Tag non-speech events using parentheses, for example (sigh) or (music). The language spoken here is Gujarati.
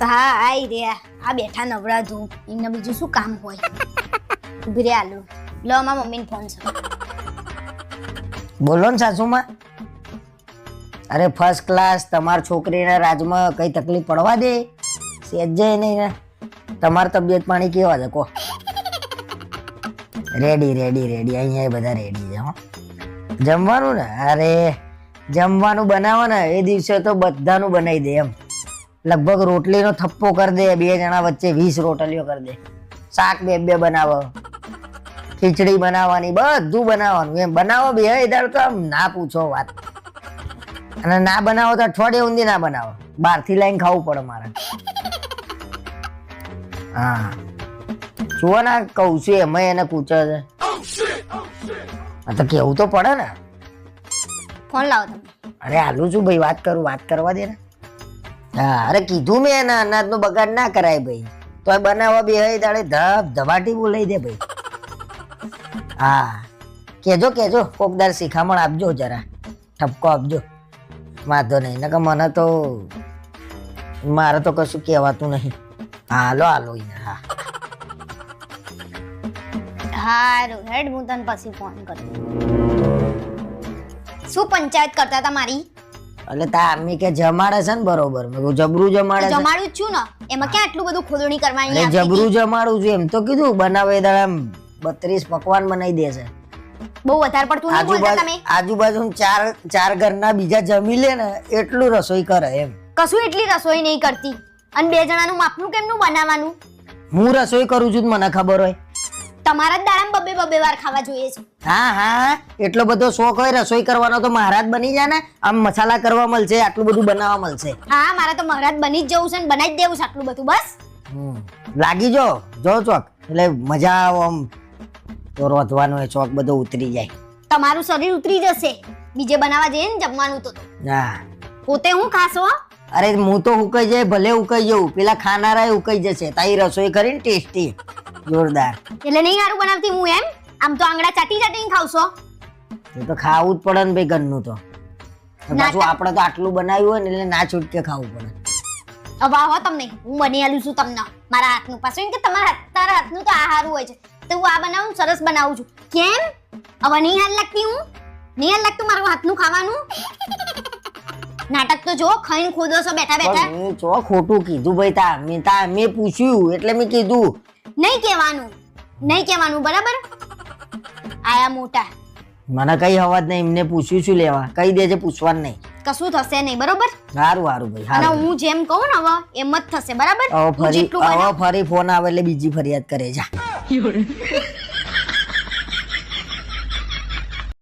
હા આઈ રે. આ બેઠા નવરા ધૂ એમને બીજું શું કામ હોય? (laughs) ઊભી રે આલુ. લો મારા મમ્મીને ફોન છે. બોલો ને સાસુમાં. અરે ફર્સ્ટ ક્લાસ તમાર છોકરીના રાજમાં કઈ તકલીફ પડવા દે? સેજે નહીં તમારી તબિયત પાણી કેવા છે કો? રેડી રેડી રેડી અહીંયા બધા રેડી છે હો. જમવાનું ને? અરે જમવાનું બનાવો ને એ દિવસે તો બધાનું બનાવી દે એમ. લગભગ રોટલીનો થપ્પો કરી દે બે જણા વચ્ચે વીસ રોટલીઓ કરી દે. શાક બે બે બનાવો. ખીચડી બનાવવાની બધું બનાવવાનું. એમ બનાવો બે દાડ તો આમ ના પૂછો વાત. અને ના બનાવો તો અઠવાડિયે ઊંધી ના બનાવો. બહારથી લાઈને ખાવું પડે મારે. હા. જુઓ ને કહું છું એમાં એને પૂછે છે. હા તો કેવું તો પડે ને. ફોન લાવો તમે. અરે હાલું છું ભાઈ વાત કરું વાત કરવા દે ને. હા, અરે કીધું મેં એના અનાજનો બગાડ ના કરાય ભાઈ. તો બનાવવા બે દાડે ધબ ધબાટી બોલાઈ દે ભાઈ. હા કેજો કેજો કોકદાર શિખામણ આપજો જરા. ઠપકો આપજો. વાંધો નહીં. નકર મને તો, મારે તો કશું કહેવાતું નહીં. હાલો હાલો હા. હારું, હેડ, હું તને પછી ફોન કરું. શું પંચાયત કરતા હતા મારી? એટલે તા અમ્મી કે જમાડે છે ને બરોબર. મેં કીધું જબરું જમાડે છે. જમાડું જ છું ને. એમાં ક્યાં આટલું બધું ખોદણી કરવાની અરે આપણી? જબરું જમાડું છું એમ. તો કીધું બનાવે દાડા આમ બત્રીસ પકવાન બનાવી દે છે. બહુ વધારે પડતું નહીં બોલતા આજુબાજુ તમે? આજુબાજુ ચાર ચાર ઘરના બીજા જમી લે ને એટલું રસોઈ કરે એમ. કશું એટલી રસોઈ નહીં કરતી? અને બે જણાનું માપનું કેમનું બનાવવાનું? હું રસોઈ કરું છું તો મને ખબર હોય. તમારા જ દાડામાં બબે બબે વાર ખાવા જોઈએ છે. હા હા એટલો બધો શોખ હોય રસોઈ કરવાનો તો મહારાજ બની જાય ને. આમ મસાલા કરવા મળશે આટલું બધું બનાવવા મળશે. હા મારે તો મહારાજ બની જ જવું છે ને બનાવી જ દેવું છે આટલું બધું બસ. લાગી જો જો ચોક. એટલે મજા આવે આમ. તો રોધવાનો એ ચોક બધો ઉતરી જાય. તમારું શરીર ઉતરી જશે. બીજે બનાવવા જઈએ ને જમવાનું તો. ના. પોતે હું ખાશો? અરે હું તો ઉકાઈ જાય ભલે ઉકાઈ જવું. પેલા ખાનારા ઉકાઈ જશે. તારી રસોઈ કરીને ટેસ્ટી. જોરદાર. એટલે નહીં હારું બનાવતી હું એમ? આમ તો આંગળા ચાટી ચાટીને ખાવશો. એ તો ખાવું જ પડે ને ભાઈ ઘરનું તો પાછું આપણે તો આટલું બનાવ્યું હોય ને એટલે ના છૂટકે ખાવું પડે. હવે આવો તમને. હું બની આલું છું તમને. મારા હાથનું. પાછું કે તમારા હાથ- તારા હાથનું તો આ હોય છે. તો હું આ બનાવું સરસ બનાવું છું. કેમ? હવે નહીં હાલ લાગતી હું? નહીં હાલ લાગતું મારું હાથનું ખાવાનું? (laughs) નાટક તો જો ખાઈને ખોદો છો બેઠા બેઠા. જો મેં ખોટું કીધું ભાઈ તા. મેં તા મેં પૂછ્યું એટલે મેં કીધું. નહીં કહેવાનું. નહીં કહેવાનું બરાબર? આયા મોટા. મને કઈ હવાજ નહીં એમને પૂછ્યું શું લેવા? કઈ દેજે પૂછવાનું નહીં. કશું થશે નહીં બરોબર? સારું સારું ભાઈ અને હું જેમ કહું ને હવે એમ જ થશે બરાબર? હવે ફરી હવે ફરી ફોન આવે એટલે બીજી ફરિયાદ કરે જા.